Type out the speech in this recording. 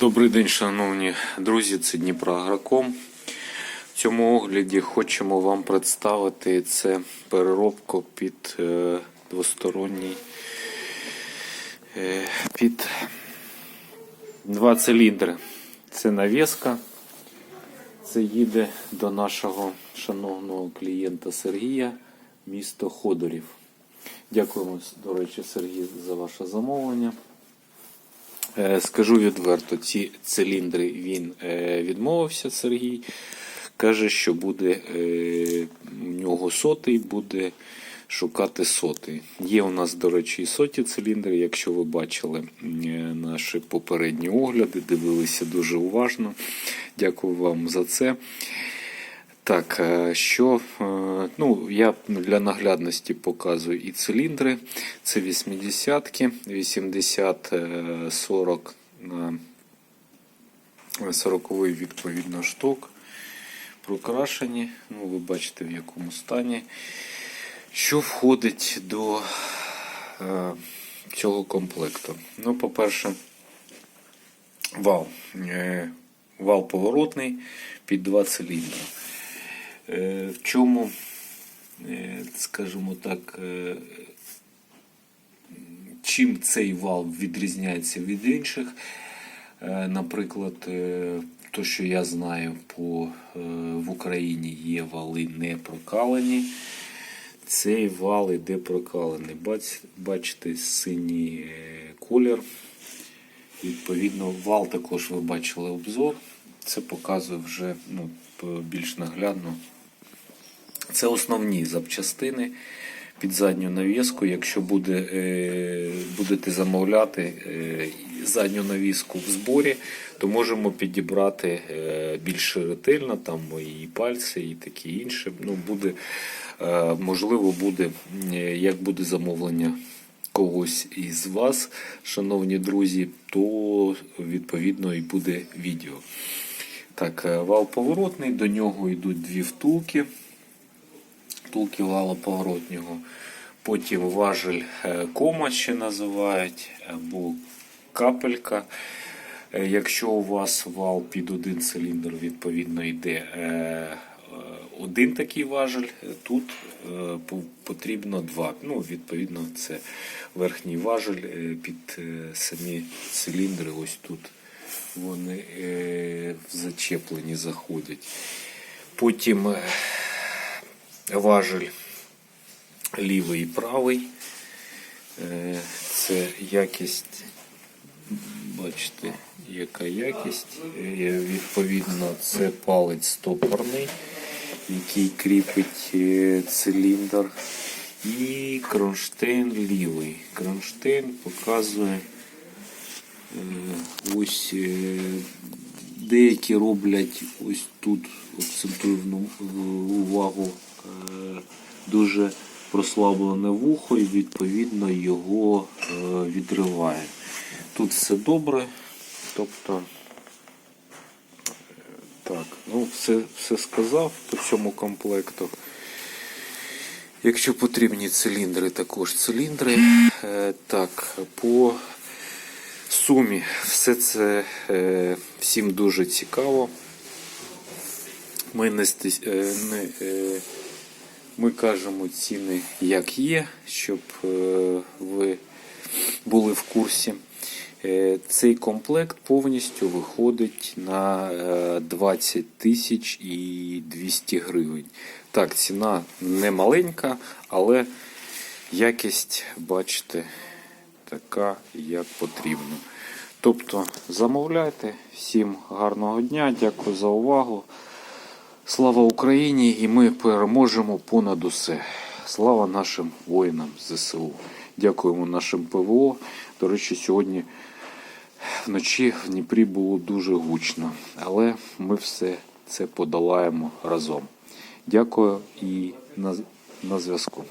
Добрий день, шановні друзі, це Дніпро Агроком. В цьому огляді хочемо вам представити це переробку під е, двосторонній е, під два циліндри. Це навіска. Це їде до нашого шановного клієнта Сергія, місто Ходорів. Дякуємо, до речі, Сергій, за ваше замовлення. Е, Скажу відверто, ці циліндри він е, відмовився, Сергій. Каже, що буде е, у нього сотий, буде шукати сотий. Є у нас, до речі, і соті циліндри. Якщо ви бачили наші попередні огляди, дивилися дуже уважно. Дякую вам за це. Так, е, що е, ну, я для наглядності показую і циліндри. Це 80-ки, 80 е, 40 на 40 відповідно штук. Прокрашені. Ну, ви бачите в якому стані. Що входить до е, цього комплекту? Ну, по-перше, вал. Вал поворотний під два циліндри. Е, В чому, е, скажімо так, е, чим цей вал відрізняється від інших? Наприклад, то, що я знаю, по, в Україні є вали не прокалені. Цей вал іде прокалений. Бач- Бачите, синій колір. Відповідно, вал також ви бачили обзор. Це показує вже ну, більш наглядно. Це основні запчастини під задню навіску. Якщо буде, е, будете замовляти е, задню навіску в зборі, то можемо підібрати е, більш ретельно, там і пальці, і таке інше. Ну, буде, можливо, буде, як буде замовлення когось із вас, шановні друзі, то відповідно і буде відео. Так, вал поворотний, до нього йдуть дві втулки. Втулки вала поворотнього. Потім важель е, кома ще називають, або капелька. Е, Якщо у вас вал під один циліндр, відповідно йде е, один такий важель, тут потрібно два. Ну, відповідно, це верхній важель під самі циліндри. Ось тут вони зачеплені заходять. Потім важель лівий і правий. Е, Це якість, бачите, яка якість. Е, Відповідно, це палець стопорний, який кріпить е, циліндр. І кронштейн лівий. Кронштейн показує ось деякі роблять ось тут акцентую увагу дуже прослаблене вухо і відповідно його е, відриває. Тут все добре, тобто е, так, ну все, все сказав по цьому комплекту. Якщо потрібні циліндри, також циліндри. Е, Так, по сумі все це е, всім дуже цікаво. Ми не, е, не е, ми кажемо ціни як є, щоб е, ви були в курсі. Е, Цей комплект повністю виходить на е, 20 тисяч і 200 гривень. Так, ціна не маленька, але якість, бачите, така, як потрібно. Тобто замовляйте. Всім гарного дня, дякую за увагу. Слава Україні! І ми переможемо понад усе. Слава нашим воїнам ЗСУ. Дякуємо нашим ПВО. До речі, сьогодні вночі в Дніпрі було дуже гучно, але ми все це подолаємо разом. Дякую і на, на зв'язку.